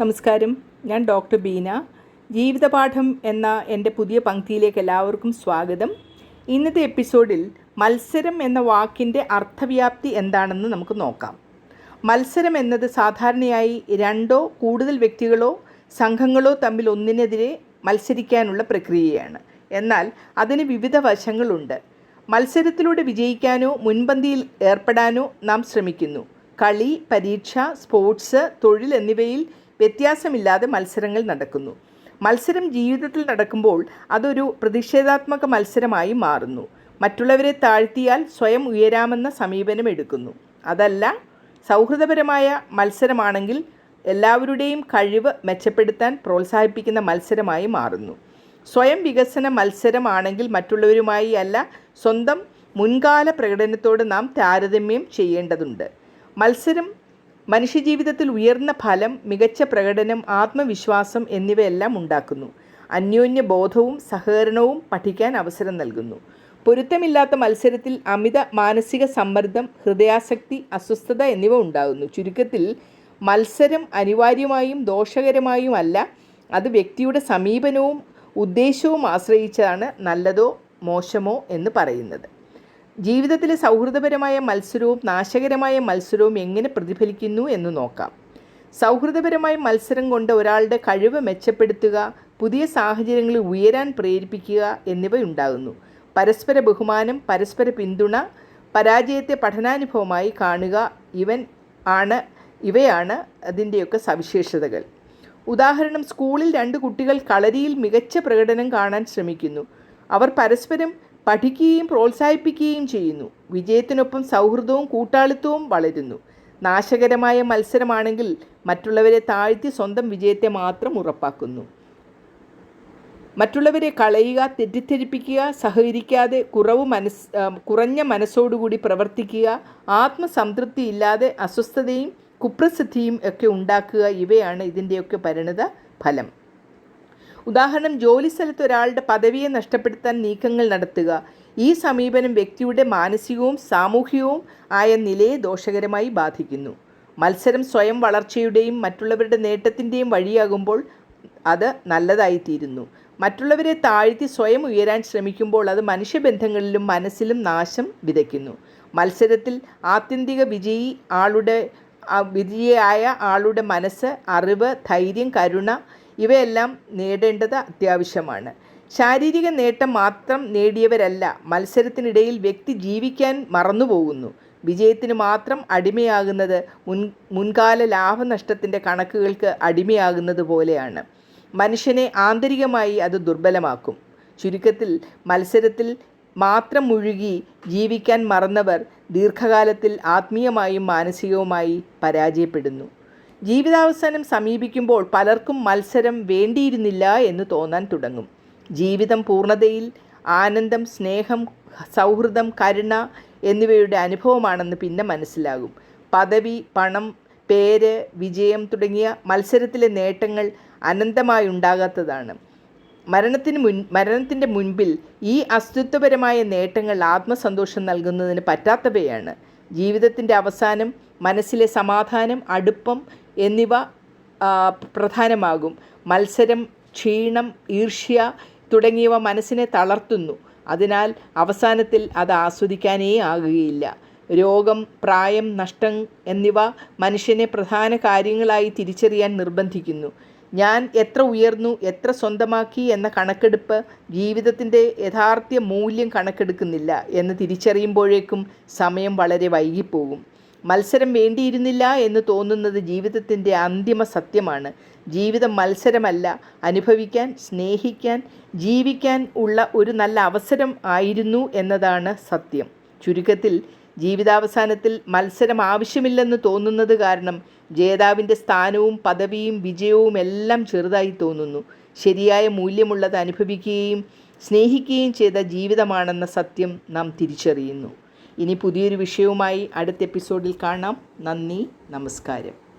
നമസ്കാരം. ഞാൻ ഡോക്ടർ ബീന. ജീവിതപാഠം എന്ന എന്റെ പുതിയ പങ്ക്തിയിലേക്ക് എല്ലാവർക്കും സ്വാഗതം. ഇന്നത്തെ എപ്പിസോഡിൽ മത്സരം എന്ന വാക്കിന്റെ അർത്ഥവ്യാപ്തി എന്താണെന്ന് നമുക്ക് നോക്കാം. മത്സരം എന്നത് സാധാരണയായി രണ്ടോ കൂടുതൽ വ്യക്തികളോ സംഘങ്ങളോ തമ്മിൽ ഒന്നിനെതിരെ മത്സരിക്കാനുള്ള പ്രക്രിയയാണ്. എന്നാൽ അതിന് വിവിധ വശങ്ങളുണ്ട്. മത്സരത്തിലൂടെ വിജയിക്കാനോ മുൻപന്തിയിൽ ഏർപ്പെടാനോ നാം ശ്രമിക്കുന്നു. കളി പരീക്ഷ സ്പോർട്സ് തൊഴിൽ എന്നിവയിൽ വ്യത്യാസമില്ലാതെ മത്സരങ്ങൾ നടക്കുന്നു. മത്സരം ജീവിതത്തിൽ നടക്കുമ്പോൾ അതൊരു പ്രതിഷേധാത്മക മത്സരമായി മാറുന്നു. മറ്റുള്ളവരെ താഴ്ത്തിയാൽ സ്വയം ഉയരാമെന്ന സമീപനം എടുക്കുന്നു. അതല്ല സൗഹൃദപരമായ മത്സരമാണെങ്കിൽ എല്ലാവരുടെയും കഴിവ് മെച്ചപ്പെടുത്താൻ പ്രോത്സാഹിപ്പിക്കുന്ന മത്സരമായി മാറുന്നു. സ്വയം വികസന മത്സരമാണെങ്കിൽ മറ്റുള്ളവരുമായി അല്ല സ്വന്തം മുൻകാല പ്രകടനത്തോട് നാം താരതമ്യം ചെയ്യേണ്ടതുണ്ട്. മത്സരം മനുഷ്യജീവിതത്തിൽ ഉയർന്ന ഫലം മികച്ച പ്രകടനം ആത്മവിശ്വാസം എന്നിവയെല്ലാം ഉണ്ടാക്കുന്നു. അന്യോന്യ ബോധവും സഹകരണവും പഠിക്കാൻ അവസരം നൽകുന്നു. പൊരുത്തമില്ലാത്ത മത്സരത്തിൽ അമിത മാനസിക സമ്മർദ്ദം ഹൃദയാസക്തി അസ്വസ്ഥത എന്നിവ ഉണ്ടാകുന്നു. ചുരുക്കത്തിൽ മത്സരം അനിവാര്യമായും ദോഷകരമായും അല്ല അത് വ്യക്തിയുടെ സമീപനവും ഉദ്ദേശവും ആശ്രയിച്ചാണ് നല്ലതോ മോശമോ എന്ന് പറയുന്നത്. ജീവിതത്തിലെ സൗഹൃദപരമായ മത്സരവും നാശകരമായ മത്സരവും എങ്ങനെ പ്രതിഫലിക്കുന്നു എന്ന് നോക്കാം. സൗഹൃദപരമായ മത്സരം കൊണ്ട് ഒരാളുടെ കഴിവ് മെച്ചപ്പെടുത്തുക പുതിയ സാഹചര്യങ്ങളിൽ ഉയരാൻ പ്രേരിപ്പിക്കുക എന്നിവ ഉണ്ടാകുന്നു പരസ്പര ബഹുമാനം പരസ്പര പിന്തുണ പരാജയത്തെ പഠനാനുഭവമായി കാണുക ഇവൻ ആണ് ഇവയാണ് അതിന്റെയൊക്കെ സവിശേഷതകൾ. ഉദാഹരണം സ്കൂളിൽ രണ്ട് കുട്ടികൾ കളരിയിൽ മികച്ച പ്രകടനം കാണാൻ ശ്രമിക്കുന്നു. അവർ പരസ്പരം പഠിക്കുകയും പ്രോത്സാഹിപ്പിക്കുകയും ചെയ്യുന്നു. വിജയത്തിനൊപ്പം സൗഹൃദവും കൂട്ടാളിത്തവും വളരുന്നു. നാശകരമായ മത്സരമാണെങ്കിൽ മറ്റുള്ളവരെ താഴ്ത്തി സ്വന്തം വിജയത്തെ മാത്രം ഉറപ്പാക്കുന്നു. മറ്റുള്ളവരെ കളയുക തെറ്റിദ്ധരിപ്പിക്കുക സഹകരിക്കാതെ കുറവ് മനസ് കുറഞ്ഞ മനസ്സോടുകൂടി പ്രവർത്തിക്കുക ആത്മസംതൃപ്തി ഇല്ലാതെ അസ്വസ്ഥതയും കുപ്രസിദ്ധിയും ഒക്കെ ഉണ്ടാക്കുക ഇവയാണ് ഇതിന്റെയൊക്കെ പരിണിത ഫലം. ഉദാഹരണം ജോലി ജോലിസ്ഥലത്ത് ഒരാളുടെ പദവിയെ നഷ്ടപ്പെടുത്താൻ നീക്കങ്ങൾ നടത്തുക. ഈ സമീപനം വ്യക്തിയുടെ മാനസികവും സാമൂഹികവും ആയ നിലയെ ദോഷകരമായി ബാധിക്കുന്നു. മത്സരം സ്വയം വളർച്ചയുടെയും മറ്റുള്ളവരുടെ നേട്ടത്തിന്റെയും വഴിയാകുമ്പോൾ അത് നല്ലതായിത്തീരുന്നു. മറ്റുള്ളവരെ താഴ്ത്തി സ്വയം ഉയരാൻ ശ്രമിക്കുമ്പോൾ അത് മനുഷ്യബന്ധങ്ങളിലും മനസ്സിലും നാശം വിതയ്ക്കുന്നു. മത്സരത്തിൽ ആത്യന്തിക വിജയി ആളുടെ വിജയിയായ ആളുടെ മനസ്സ് അറിവ് ധൈര്യം കരുണ ഇവയെല്ലാം നേടേണ്ടത് അത്യാവശ്യമാണ്. ശാരീരിക നേട്ടം മാത്രം നേടിയവരല്ല മത്സരത്തിനിടയിൽ വ്യക്തി ജീവിക്കാൻ മറന്നുപോകുന്നു. വിജയത്തിന് മാത്രം അടിമയാകുന്നത് മുൻ മുൻകാല ലാഭനഷ്ടത്തിന്റെ കണക്കുകൾക്ക് അടിമയാകുന്നത് പോലെയാണ്. മനുഷ്യനെ ആന്തരികമായി അത് ദുർബലമാക്കും. ചുരുക്കത്തിൽ മത്സരത്തിൽ മാത്രം മുഴുകി ജീവിക്കാൻ മറന്നവർ ദീർഘകാലത്തിൽ ആത്മീയമായും മാനസികവുമായി പരാജയപ്പെടുന്നു. ജീവിതാവസാനം സമീപിക്കുമ്പോൾ പലർക്കും മത്സരം വേണ്ടിയിരുന്നില്ല എന്ന് തോന്നാൻ തുടങ്ങും. ജീവിതം പൂർണതയിൽ ആനന്ദം സ്നേഹം സൗഹൃദം കരുണ എന്നിവയുടെ അനുഭവമാണെന്ന് പിന്നെ മനസ്സിലാകും. പദവി പണം പേര് വിജയം തുടങ്ങിയ മത്സരത്തിലെ നേട്ടങ്ങൾ അനന്തമായി ഉണ്ടാകാത്തതാണ്. മരണത്തിന് മുൻ മരണത്തിന്റെ മുൻപിൽ ഈ അസ്തിത്വപരമായ നേട്ടങ്ങൾ ആത്മസന്തോഷം നൽകുന്നതിന് പറ്റാത്തവയാണ്. ജീവിതത്തിന്റെ അവസാനം മനസ്സിലെ സമാധാനം അടുപ്പം എന്നിവ പ്രധാനമാകും. മത്സരം ക്ഷീണം ഈർഷ്യ തുടങ്ങിയവ മനസ്സിനെ തളർത്തുന്നു. അതിനാൽ അവസാനത്തിൽ അത് ആസ്വദിക്കാനേ ആകുകയില്ല. രോഗം പ്രായം നഷ്ടം എന്നിവ മനുഷ്യനെ പ്രധാന കാര്യങ്ങളായി തിരിച്ചറിയാൻ നിർബന്ധിക്കുന്നു. ഞാൻ എത്ര ഉയർന്നു എത്ര സ്വന്തമാക്കി എന്ന കണക്കെടുപ്പ് ജീവിതത്തിന്റെ യഥാർത്ഥ മൂല്യം കണക്കെടുക്കുന്നില്ല എന്ന് തിരിച്ചറിയുമ്പോഴേക്കും സമയം വളരെ വൈകിപ്പോകും. മത്സരം വേണ്ടിയിരുന്നില്ല എന്ന് തോന്നുന്നത് ജീവിതത്തിന്റെ അന്തിമ സത്യമാണ്. ജീവിതം മത്സരമല്ല അനുഭവിക്കാൻ സ്നേഹിക്കാൻ ജീവിക്കാൻ ഉള്ള ഒരു നല്ല അവസരം ആയിരുന്നു എന്നതാണ് സത്യം. ചുരുക്കത്തിൽ ജീവിതാവസാനത്തിൽ മത്സരം ആവശ്യമില്ലെന്ന് തോന്നുന്നത് കാരണം ജേതാവിന്റെ സ്ഥാനവും പദവിയും വിജയവും എല്ലാം ചെറുതായി തോന്നുന്നു. ശരിയായ മൂല്യമുള്ളത് അനുഭവിക്കുകയും സ്നേഹിക്കുകയും ചെയ്ത ജീവിതമാണെന്ന സത്യം നാം തിരിച്ചറിയുന്നു. ഇനി പുതിയൊരു വിഷയവുമായി അടുത്ത എപ്പിസോഡിൽ കാണാം. നന്ദി നമസ്കാരം.